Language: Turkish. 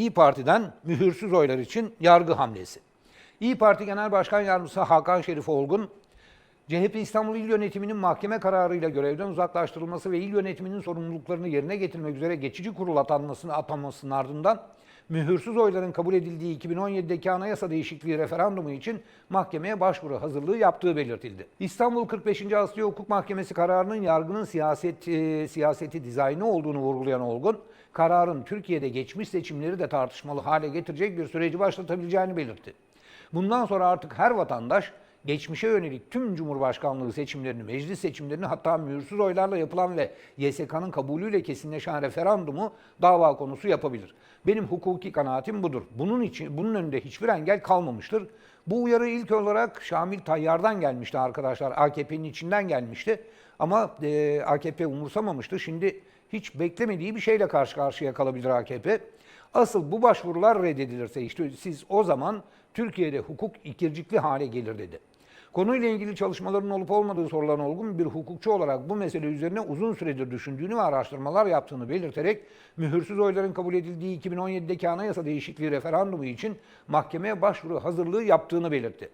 İyi Parti'den mühürsüz oylar için yargı hamlesi. İyi Parti Genel Başkan Yardımcısı Hakan Şerif Olgun, CHP İstanbul İl Yönetimi'nin mahkeme kararıyla görevden uzaklaştırılması ve il yönetiminin sorumluluklarını yerine getirmek üzere geçici kurul atanmasını atanmasının ardından mühürsüz oyların kabul edildiği 2017'deki anayasa değişikliği referandumu için mahkemeye başvuru hazırlığı yaptığı belirtildi. İstanbul 45. Asliye Hukuk Mahkemesi kararının yargının siyaset e, siyaseti dizaynı olduğunu vurgulayan Olgun, kararın Türkiye'de geçmiş seçimleri de tartışmalı hale getirecek bir süreci başlatabileceğini belirtti. Bundan sonra artık her vatandaş geçmişe yönelik tüm Cumhurbaşkanlığı seçimlerini, meclis seçimlerini hatta mühürsüz oylarla yapılan ve YSK'nın kabulüyle kesinleşen referandumu dava konusu yapabilir. Benim hukuki kanaatim budur. Bunun için bunun önünde hiçbir engel kalmamıştır. Bu uyarı ilk olarak Şamil Tayyar'dan gelmişti arkadaşlar. AKP'nin içinden gelmişti. Ama e, AKP umursamamıştı. Şimdi hiç beklemediği bir şeyle karşı karşıya kalabilir AKP. Asıl bu başvurular reddedilirse işte siz o zaman Türkiye'de hukuk ikircikli hale gelir dedi. Konuyla ilgili çalışmaların olup olmadığı sorulan Olgun bir hukukçu olarak bu mesele üzerine uzun süredir düşündüğünü ve araştırmalar yaptığını belirterek mühürsüz oyların kabul edildiği 2017'deki anayasa değişikliği referandumu için mahkemeye başvuru hazırlığı yaptığını belirtti.